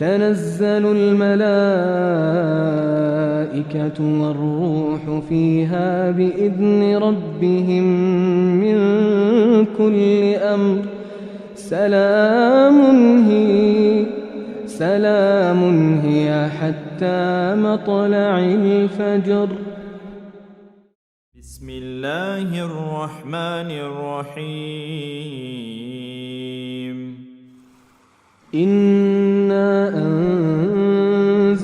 تنزل الملائكة والروح فيها بإذن ربهم من كل أمر. سلام هي سلام هي حتى مطلع الفجر. بسم الله الرحمن الرحيم. إنا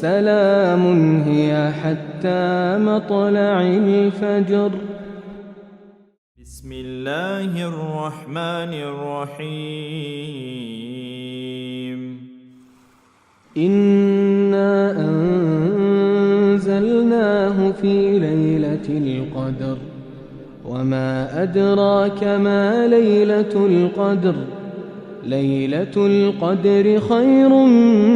سلام هي حتى مطلع الفجر. بسم الله الرحمن الرحيم. إنا أنزلناه في ليلة القدر. وما أدراك ما ليلة القدر. ليلة القدر خير من